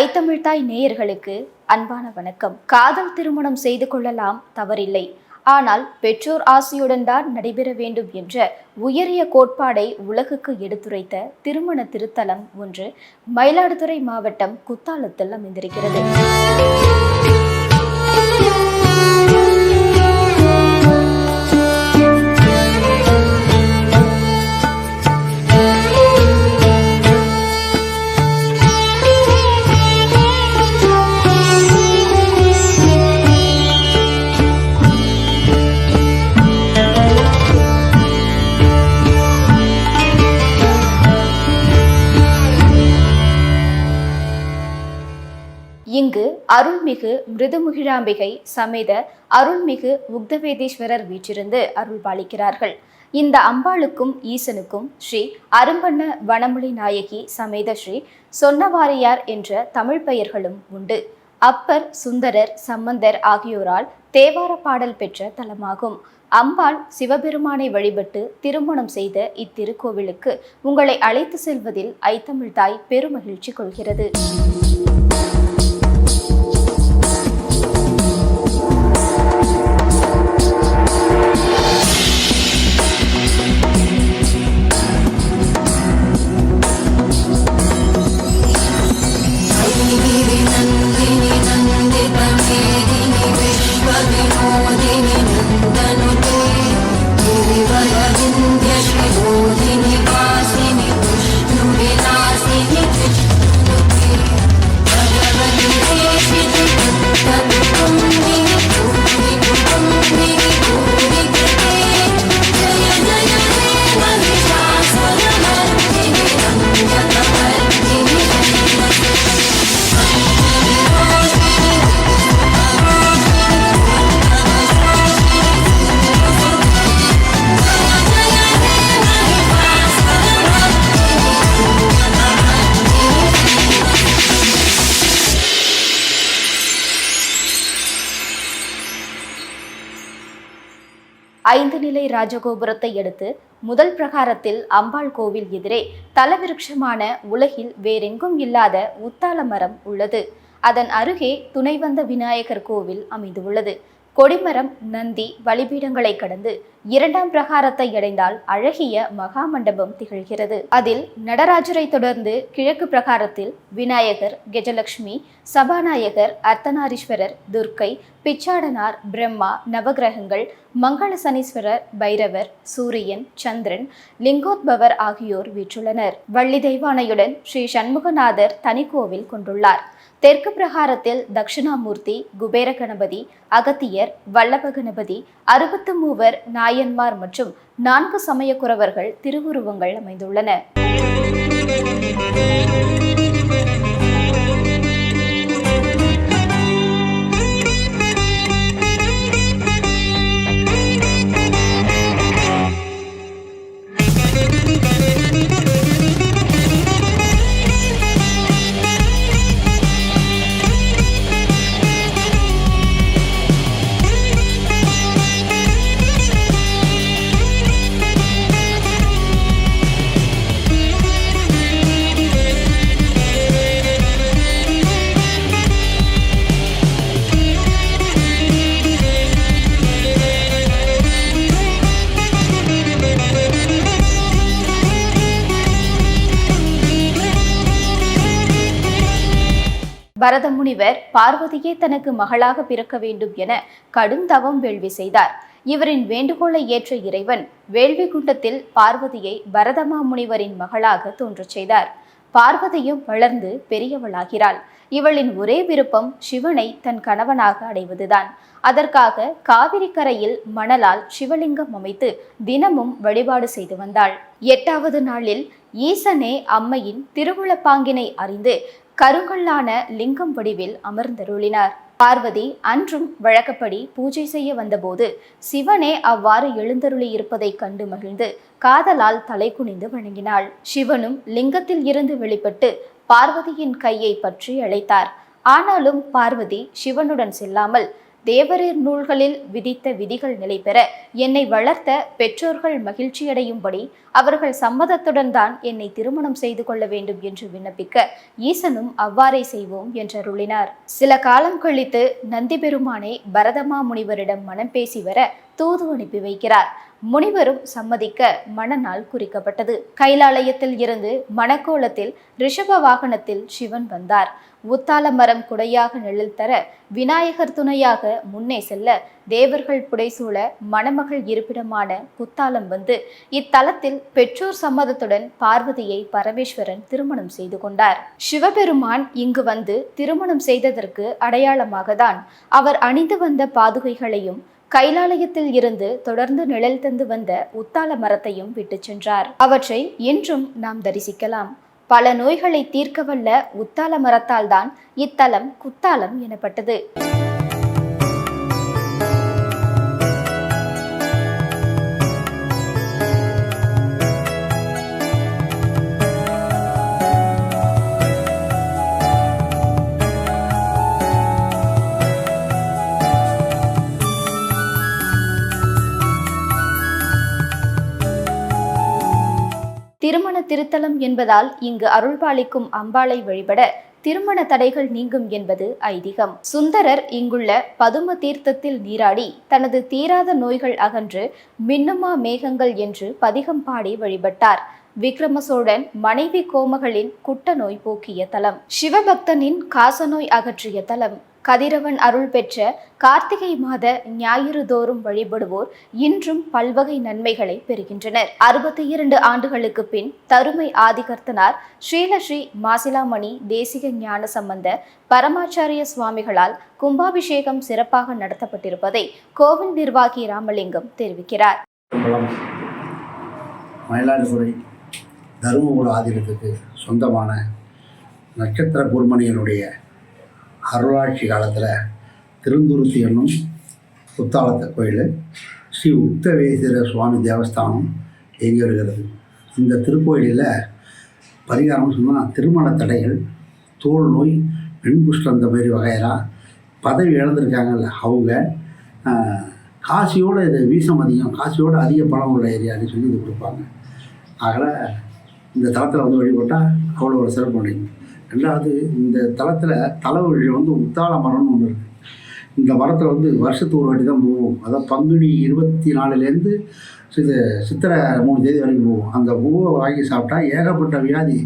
ஐத்தமிழ்தாய் நேயர்களுக்கு அன்பான வணக்கம். காதல் திருமணம் செய்து கொள்ளலாம் தவறில்லை. ஆனால் பெற்றோர் ஆசையுடன் தான் நடைபெற வேண்டும் என்ற உயரிய கோட்பாடை உலகுக்கு எடுத்துரைத்த திருமண திருத்தலம் ஒன்று மயிலாடுதுறை மாவட்டம் குத்தாலத்தில் அமைந்திருக்கிறது. அருள்மிகு மிருதுமுகிழாம்பிகை சமேத அருள்மிகு உக்தவேதீஸ்வரர் வீற்றிருந்து அருள் பாலிக்கிறார்கள் இந்த அம்பாளுக்கும் ஈசனுக்கும் ஸ்ரீ அரும்பண்ண வனமொழி நாயகி சமேத ஸ்ரீ சொன்னவாரியார் என்ற தமிழ் பெயர்களும் உண்டு. அப்பர் சுந்தரர் சம்பந்தர் ஆகியோரால் தேவார பாடல் பெற்ற தலமாகும். அம்பாள் சிவபெருமானை வழிபட்டு திருமணம் செய்த இத்திருக்கோவிலுக்கு உங்களை அழைத்து செல்வதில் ஐத்தமிழ்தாய் பெருமகிழ்ச்சி கொள்கிறது. ஐந்து நிலை ராஜகோபுரத்தை அடுத்து முதல் பிரகாரத்தில் அம்பாள் கோவில் எதிரே தலவிருட்சமான உலகில் வேறெங்கும் இல்லாத உத்தால மரம் உள்ளது. அதன் அருகே துணைவந்த விநாயகர் கோவில் அமைந்துள்ளது. கொடிமரம் நந்தி வழிபீடங்களை கடந்து இரண்டாம் பிரகாரத்தை அடைந்தால் அழகிய மகா மண்டபம் திகழ்கிறது. அதில் நடராஜரை தொடர்ந்து கிழக்கு பிரகாரத்தில் விநாயகர் கெஜலட்சுமி சபாநாயகர் அர்த்தநாரீஸ்வரர் துர்க்கை பிச்சாடனார் பிரம்மா நவகிரகங்கள் மங்கள சனீஸ்வரர் பைரவர் சூரியன் சந்திரன் லிங்கோத்பவர் ஆகியோர் வீற்றுள்ளனர். வள்ளி தெய்வானையுடன் ஸ்ரீ சண்முகநாதர் தனிக்கோவில் கொண்டுள்ளார். தெற்கு பிரகாரத்தில் தட்சிணாமூர்த்தி குபேர கணபதி அகத்தியர் வல்லப கணபதி அறுபத்து மூவர் நாயன்மார் மற்றும் நான்கு சமயக்குறவர்கள் திருவுருவங்கள் அமைந்துள்ளன. பரதமுனிவர் பார்வதியே தனக்கு மகளாக பிறக்க வேண்டும் என கடும் தவம் வேள்வி செய்தார். இவரின் வேண்டுகோளை ஏற்ற இறைவன் வேள்வி குண்டத்தில் பார்வதியை பரதமா முனிவரின் மகளாக தோன்றச் செய்தார். பார்வதியும் வளர்ந்து பெரியவளாகிறாள். இவளின் ஒரே விருப்பம் சிவனை தன் கணவனாக அடைவதுதான். அதற்காக காவிரி கரையில் மணலால் சிவலிங்கம் அமைத்து தினமும் வழிபாடு செய்து வந்தாள். எட்டாவது நாளில் ஈசனே அம்மையின் திருவுளப்பாங்கினை அறிந்து கருங்கல்லான லிங்கம் வடிவில் அமர்ந்தருளினார். பார்வதி அன்றும் வழக்கப்படி பூஜை செய்ய வந்தபோது சிவனே அவ்வாறு எழுந்தருளி இருப்பதைக் கண்டு மகிழ்ந்து காதலால் தலை குனிந்து வணங்கினாள். சிவனும் லிங்கத்தில் இருந்து வெளிப்பட்டு பார்வதியின் கையை பற்றி அழைத்தார். ஆனாலும் பார்வதி சிவனுடன் செல்லாமல் தேவரீர் நூல்களில் விதித்த விதிகள் நிலை பெற என்னை வளர்த்த பெற்றோர்கள் மகிழ்ச்சியடையும்படி அவர்கள் சம்மதத்துடன் தான் என்னை திருமணம் செய்து கொள்ள வேண்டும் என்று விண்ணப்பிக்க ஈசனும் அவ்வாறே செய்வோம் என்றருளினார். சில காலம் கழித்து நந்தி பெருமானை பரதமா முனிவரிடம் மனம் பேசி வர தூது அனுப்பி வைக்கிறார். முனிவரும் சம்மதிக்க மணநாள் குறிக்கப்பட்டது. கைலாலயத்தில் இருந்து மணக்கோலத்தில் ரிஷப வாகனத்தில் சிவன் வந்தார். உத்தால மரம் குடையாக நிழல் தர விநாயகர் துணையாக முன்னே செல்ல தேவர்கள் புடைசூழ மணமகள் இருப்பிடமான குத்தாலம் வந்து இத்தலத்தில் பெற்றோர் சம்மதத்துடன் பார்வதியை பரமேஸ்வரன் திருமணம் செய்து கொண்டார். சிவபெருமான் இங்கு வந்து திருமணம் செய்ததற்கு அடையாளமாக தான் அவர் அணிந்து வந்த பாதுகைகளையும் கைலாலயத்தில் இருந்து தொடர்ந்து நிழல் தந்து வந்த உத்தால மரத்தையும் விட்டு சென்றார். அவற்றை இன்றும் நாம் தரிசிக்கலாம். பல நோய்களை தீர்க்க வல்ல உத்தால மரத்தால் தான் இத்தலம் குத்தாலம் எனப்பட்டது. திருத்தலம் என்பதால் இங்கு அருள்பாலிக்கும் அம்பாளை வழிபட திருமண தடைகள் நீங்கும் என்பது ஐதீகம். சுந்தரர் இங்குள்ள பதும தீர்த்தத்தில் நீராடி தனது தீராத நோய்கள் அகன்று மின்னுமா மேகங்கள் என்று பதிகம் பாடி வழிபட்டார். விக்ரம சோழன் மனைவி கோமகளின் குட்ட நோய் போக்கிய தலம். சிவபக்தனின் காசநோய் அகற்றிய தலம். கதிரவன் அருள் பெற்ற கார்த்திகை மாத ஞாயிறு தோறும் வழிபடுவோர் இன்றும் பல்வகை நன்மைகளை பெறுகின்றனர். அறுபத்தி இரண்டு ஆண்டுகளுக்கு பின் தருமை ஆதிகர்த்தனார் ஸ்ரீலஸ்ரீ மாசிலாமணி தேசிக ஞான சம்பந்த பரமாச்சாரிய சுவாமிகளால் கும்பாபிஷேகம் சிறப்பாக நடத்தப்பட்டிருப்பதை கோவில் நிர்வாகி ராமலிங்கம் தெரிவிக்கிறார். மயிலாடுதுறை தருமபுர ஆதீனத்துக்கு சொந்தமான நட்சத்திர குருமணியனுடைய அருளாட்சி காலத்தில் திருந்துருத்தி என்னும் புத்தாளத்த கோயில். ஸ்ரீ உக்தவேசர சுவாமி தேவஸ்தானம் இயங்கி வருகிறது இந்த திருக்கோயிலில் பரிகாரம் சொன்னால் திருமண தடைகள் தோல் நோய் வெண்குஷ்டம் இந்த மாதிரி வகையெல்லாம் பதவி இழந்திருக்காங்கல்ல அவங்க. காசியோடு காசியோட இது வீசம் அதிகம் காசியோடு அதிக பணம் உள்ள ஏரியான்னு சொல்லி இது கொடுப்பாங்க. அதனால் இந்த தளத்தில் வந்து வழிபட்டால் அவ்வளோ ஒரு சிறப்பு அடையும். ரெண்டாவது இந்த தளத்தில் தலைவழி வந்து உத்தாள மரம்னு ஒன்று இருக்குது இந்த மரத்தில் வந்து வருஷத்துக்கு ஒரு வாட்டி தான் போகும் அதாவது பங்குனி இருபத்தி நாலுலேருந்து இது சித்திரை மூணு தேதி வரைக்கும் போகும் அந்த பூவை வாங்கி சாப்பிட்டா ஏகப்பட்ட வியாதி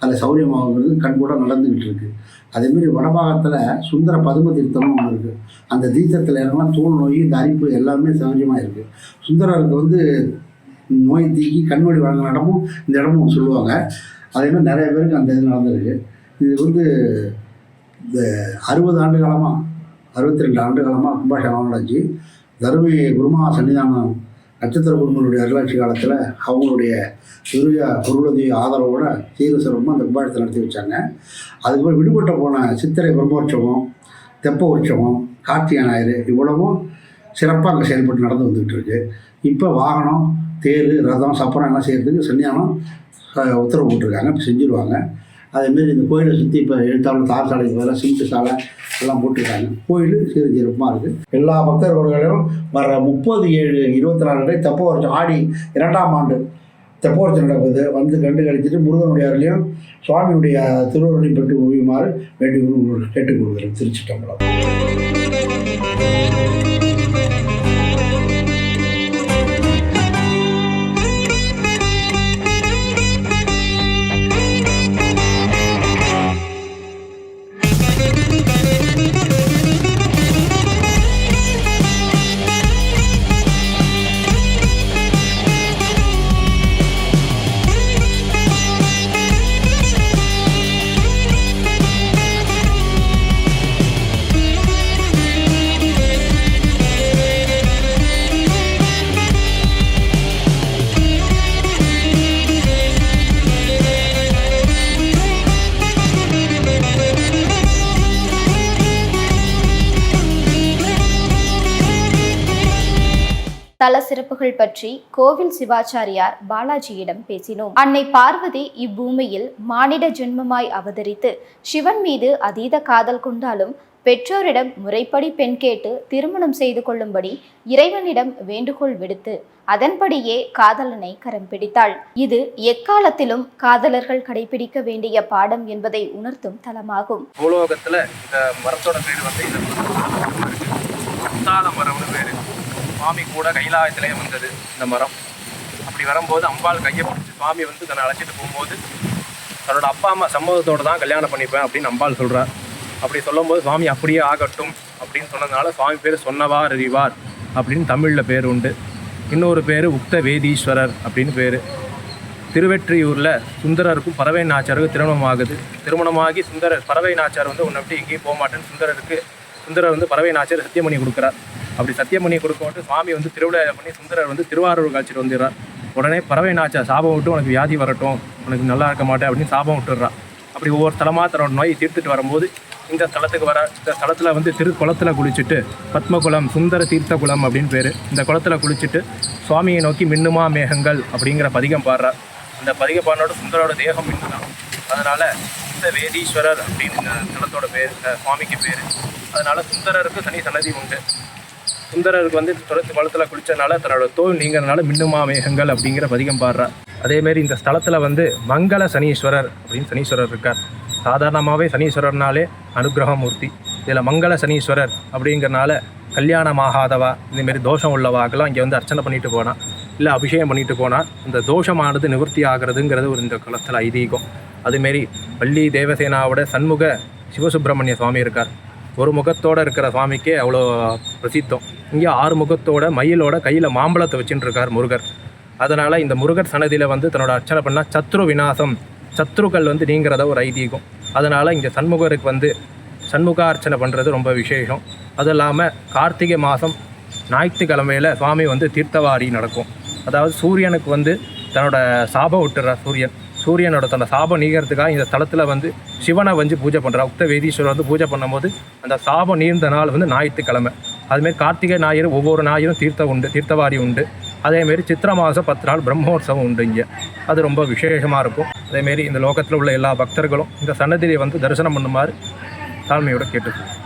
அதில் சௌரியமாகுங்கிறது கண்கூட நடந்துக்கிட்டு இருக்குது அதேமாரி வடபாகத்தில் சுந்தர பதும தீர்த்தம்னு ஒன்று இருக்குது அந்த தீர்த்தத்தில் இறங்கலாம் தோல் நோய் இந்த அரிப்பு எல்லாமே சௌரியமாக இருக்குது சுந்தரருக்கு வந்து நோய் தீக்கி கண்மொழி வழங்கின இடமும் இந்த இடமும் சொல்லுவாங்க. அதே மாதிரி நிறைய பேருக்கு அந்த இது நடந்திருக்கு. இது வந்து இந்த அறுபது ஆண்டு காலமாக அறுபத்தி ரெண்டு ஆண்டு காலமாக கும்பாபிஷேகம் நடந்துச்சு தருமி குருமா சன்னிதானம் நட்சத்திர குருமனுடைய அருளாட்சி காலத்தில் அவங்களுடைய பெரிய பொருளுதவி ஆதரவோட சீர சிறப்பும் அந்த கும்பாஷத்தை நடத்தி வச்சாங்க. அதுக்கப்புறம் விடுபட்ட போன சித்திரை பிரம்மோற்சவம் தெப்ப உற்சவம் கார்த்திகை ஞாயிறு இவ்வளவும் சிறப்பாக அங்கே செயல்பட்டு நடந்து வந்துக்கிட்டு இருக்கு. இப்போ வாகனம் தேர் ரதம் சப்பரம் எல்லாம் செய்கிறதுக்கு சன்னியானம் உத்தரவு போட்டிருக்காங்க இப்போ செஞ்சுருவாங்க. அதேமாரி இந்த கோயிலை சுற்றி இப்போ எழுத்தாளர் தார் சாலைக்கு பதிலாக சிமெண்ட் சாலை எல்லாம் போட்டிருக்காங்க. கோயில் சிறு சிறப்பாக இருக்குது எல்லா பக்தர்களும் வர முப்பது ஏழு இருபத்தி நாலு வரை தெப்ப வருஷம் ஆடி இரண்டாம் ஆண்டு தெப்ப வருஷம் நடக்குது வந்து கண்டு கழிச்சிட்டு முருகனுடைய அருளையும் சுவாமியுடைய திருவருளையும் பெற்று ஓவியுமாறு வேண்டி கேட்டுக்கொள்கிறேன். திருச்சி டம்பளம் தல சிறப்புகள் பற்றி கோவில் சிவாச்சாரியார் பாலாஜியிடம் பேசினோம். அன்னை பார்வதி இப்பூமியில் மானிட ஜென்மமாய் அவதரித்து சிவன் மீது அதீத காதல் கொண்டாலும் பெற்றோரிடம் முறைப்படி பெண் கேட்டு திருமணம் செய்து கொள்ளும்படி இறைவனிடம் வேண்டுகோள் விடுத்து அதன்படியே காதலனை கரம் பிடித்தாள். இது எக்காலத்திலும் காதலர்கள் கடைபிடிக்க வேண்டிய பாடம் என்பதை உணர்த்தும் தலமாகும். பூலோகத்துல இந்த மரத்தோட பேர் வந்து இந்த முத்தால சுவாமி கூட கைலாயத்திலே வந்தது இந்த மரம். அப்படி வரும்போது அம்பாள் கையை பிடிச்சி சுவாமி வந்து தன்னை அழைச்சிட்டு போகும்போது தன்னோட அப்பா அம்மா சம்மதத்தோடு தான் கல்யாணம் பண்ணிப்பேன் அப்படின்னு அம்பாள் சொல்கிறார் அப்படி சொல்லும்போது சுவாமி அப்படியே ஆகட்டும் அப்படின்னு சொன்னதுனால சுவாமி பேர் சொன்னவார் அறிவார் அப்படின்னு தமிழில் பேர் உண்டு. இன்னொரு பேர் உக்த வேதீஸ்வரர் அப்படின்னு பேர். திருவெற்றியூரில் சுந்தரருக்கும் பறவை நாச்சாருக்கும் திருமணம் ஆகுது திருமணமாகி சுந்தரர் பறவை நாச்சார் வந்து உன்னை விட்டு எங்கேயும் போக மாட்டேன்னு சுந்தரருக்கு சுந்தரர் வந்து பறவை நாச்சார் சத்தியம் பண்ணி கொடுக்குறார். அப்படி சத்தியம் பண்ணி கொடுக்க சுவாமி வந்து திருவிழா பண்ணி சுந்தரர் வந்து திருவாரூர் காட்சிட்டு வந்துடுறார். உடனே பறவை நாச்சா சாபம் விட்டு உனக்கு வியாதி வரட்டும் உனக்கு நல்லா இருக்க மாட்டேன் அப்படின்னு சாபம் விட்டுடுறா. அப்படி ஒவ்வொரு ஸ்தலமாக தன்னோட நோயை தீர்த்துட்டு வரும்போது இந்த ஸ்தலத்துக்கு வர இந்த ஸ்தலத்தில் வந்து திருக்குளத்தில் குளிச்சுட்டு பத்மகுளம் சுந்தர தீர்த்த குளம் அப்படின்னு பேர். இந்த குளத்தில் குளிச்சுட்டு சுவாமியை நோக்கி மின்னுமா மேகங்கள் அப்படிங்கிற பதிகம் பாடுறார். அந்த பதிக பாடனோட சுந்தரோட தேகம் மின்னுதான். அதனால் இந்த வேதீஸ்வரர் அப்படின்னு இந்த ஸ்தலத்தோட பேர் இந்த சுவாமிக்கு பேர். அதனால் சுந்தரருக்கு தனி சன்னதி உண்டு. சுந்தரருக்கு வந்து துளசி பழத்தில் குளித்ததுனால தன்னோட தோல் நீங்கிறனால மின்னுமா மேகங்கள் அப்படிங்கிற பதிகம் பாடுறார். அதேமாரி இந்த ஸ்தலத்தில் வந்து மங்கள சனீஸ்வரர் அப்படின்னு சனீஸ்வரர் இருக்கார். சாதாரணமாகவே சனீஸ்வரர்னாலே அனுகிரகமூர்த்தி. இதில் மங்கள சனீஸ்வரர் அப்படிங்கிறனால கல்யாணம் ஆகாதவா இதுமாரி தோஷம் உள்ளவாக்கெல்லாம் இங்கே வந்து அர்ச்சனை பண்ணிட்டு போனால் இல்லை அபிஷேகம் பண்ணிட்டு போனால் இந்த தோஷமானது நிவர்த்தி ஆகிறதுங்கிறது ஒரு இந்த குளத்தில் ஐதீகம். அதுமாரி வள்ளி தேவசேனாவோட சண்முக சிவசுப்பிரமணிய சுவாமி இருக்கார். ஒரு முகத்தோடு இருக்கிற சுவாமிக்கே அவ்வளோ பிரசித்தம். இங்கே ஆறு முகத்தோட மயிலோட கையில் மாம்பழத்தை வச்சுட்டு இருக்கார் முருகர். அதனால் இந்த முருகர் சன்னதியில் வந்து தன்னோட அர்ச்சனை பண்ணால் சத்ரு விநாசம் சத்ருக்கள் வந்து நீங்கிறத ஒரு ஐதீகம். அதனால் இங்கே சண்முகருக்கு வந்து சண்முகா அர்ச்சனை பண்ணுறது ரொம்ப விசேஷம். அது இல்லாமல் கார்த்திகை மாதம் ஞாயிற்றுக்கிழமையில் சுவாமி வந்து தீர்த்தவாரி நடக்கும். அதாவது சூரியனுக்கு வந்து தன்னோட சாபம் விட்டுறார் சூரியன். சூரியனோட தன்னோட சாபம் நீகிறதுக்காக இந்த தளத்தில் வந்து சிவனை வந்து பூஜை பண்ணுறா உக்த வேதீஸ்வரர் வந்து பூஜை பண்ணும்போது அந்த சாபம் நீர்ந்த நாள் வந்து ஞாயிற்றுக்கிழமை. அதுமாரி கார்த்திகை ஞாயிறு ஒவ்வொரு ஞாயிறும் தீர்த்தம் உண்டு தீர்த்தவாரி உண்டு. அதேமாரி சித்திர மாதம் பத்து நாள் பிரம்மோற்சவம் உண்டு இங்கே. அது ரொம்ப விசேஷமாக இருக்கும். அதேமாரி இந்த லோகத்தில் உள்ள எல்லா பக்தர்களும் இந்த சன்னதியை வந்து தரிசனம் பண்ணுமாறு தாழ்மையோட கேட்டுக்கொள்கிறேன்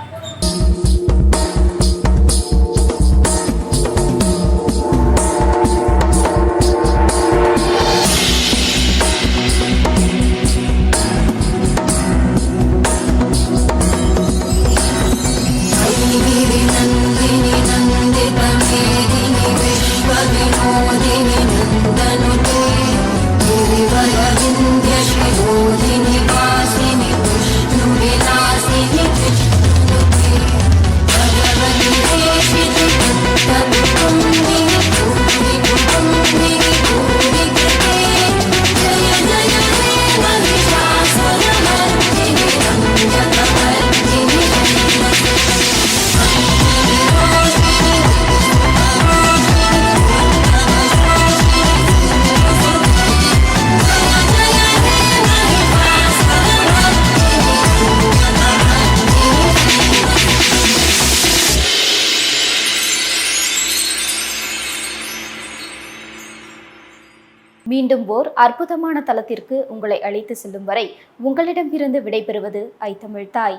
மீண்டும் ஓர் அற்புதமான தளத்திற்கு உங்களை அழைத்து செல்லும் வரை உங்களிடமிருந்து விடைபெறுவது ஐ தமிழ் தாய்.